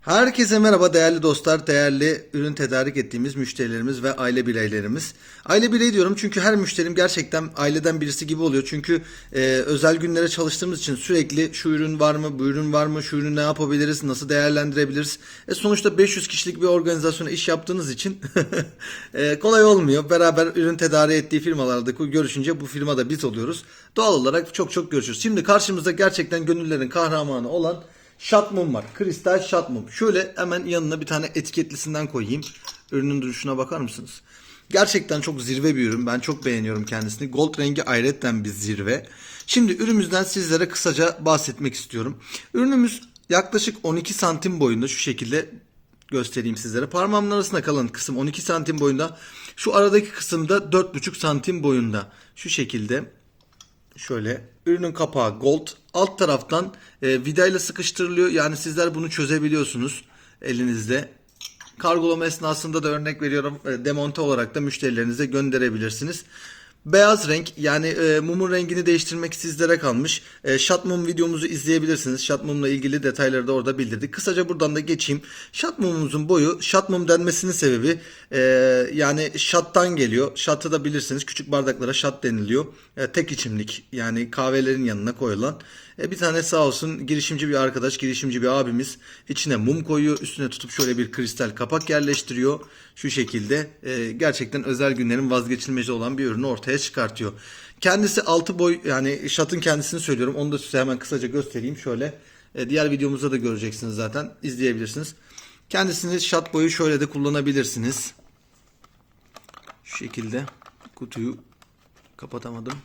Herkese merhaba değerli dostlar, değerli ürün tedarik ettiğimiz müşterilerimiz ve aile bireylerimiz. Aile bireyi diyorum çünkü her müşterim gerçekten aileden birisi gibi oluyor. Çünkü e, özel günlere çalıştığımız için sürekli şu ürün var mı, bu ürün var mı, şu ürünü ne yapabiliriz, nasıl değerlendirebiliriz. E, sonuçta 500 kişilik bir organizasyona iş yaptığınız için e, kolay olmuyor. Beraber ürün tedarik ettiği firmalarda görüşünce bu firmada biz oluyoruz. Doğal olarak çok çok görüşürüz. Şimdi karşımızda gerçekten gönüllerin kahramanı olan Mum var. Kristal mum. Şöyle hemen yanına bir tane etiketlisinden koyayım. Ürünün duruşuna bakar mısınız? Gerçekten çok zirve bir ürün. Ben çok beğeniyorum kendisini. Gold rengi ayrıca bir zirve. Şimdi ürünümüzden sizlere kısaca bahsetmek istiyorum. Ürünümüz yaklaşık 12 santim boyunda şu şekilde göstereyim sizlere. Parmağımın arasında kalan kısım 12 santim boyunda. Şu aradaki kısımda 4,5 santim boyunda. Şu şekilde Şöyle ürünün kapağı gold. Alt taraftan e, vidayla sıkıştırılıyor. Yani sizler bunu çözebiliyorsunuz elinizde. Kargolama esnasında da örnek veriyorum e, demonte olarak da müşterilerinize gönderebilirsiniz. Beyaz renk yani e, mumun rengini değiştirmek sizlere kalmış. E, Shot mum videomuzu izleyebilirsiniz. Shot mumla ilgili detayları da orada bildirdik. Kısaca buradan da geçeyim. Shot mumumuzun boyu shot mum denmesinin sebebi e, yani shot'tan geliyor. Shot'ı da bilirsiniz küçük bardaklara shot deniliyor. E, tek içimlik yani kahvelerin yanına koyulan. E, bir tane sağ olsun girişimci bir arkadaş, girişimci bir abimiz içine mum koyuyor. Üstüne tutup şöyle bir kristal kapak yerleştiriyor. Şu şekilde e, gerçekten özel günlerin vazgeçilmezi olan bir ürünü ortaya çıkartıyor. Kendisi altı boy yani şatın kendisini söylüyorum. Onu da size hemen kısaca göstereyim. Şöyle e, diğer videomuzda da göreceksiniz zaten. izleyebilirsiniz. Kendisini şat boyu şöyle de kullanabilirsiniz. Şu şekilde kutuyu kapatamadım.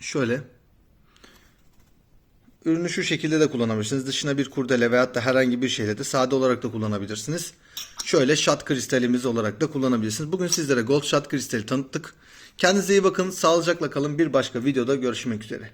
Şöyle. Ürünü şu şekilde de kullanabilirsiniz. Dışına bir kurdele veyahut da herhangi bir şeyle de sade olarak da kullanabilirsiniz. Şöyle shot kristalimiz olarak da kullanabilirsiniz. Bugün sizlere Gold Shot kristali tanıttık. Kendinize iyi bakın. Sağlıcakla kalın. Bir başka videoda görüşmek üzere.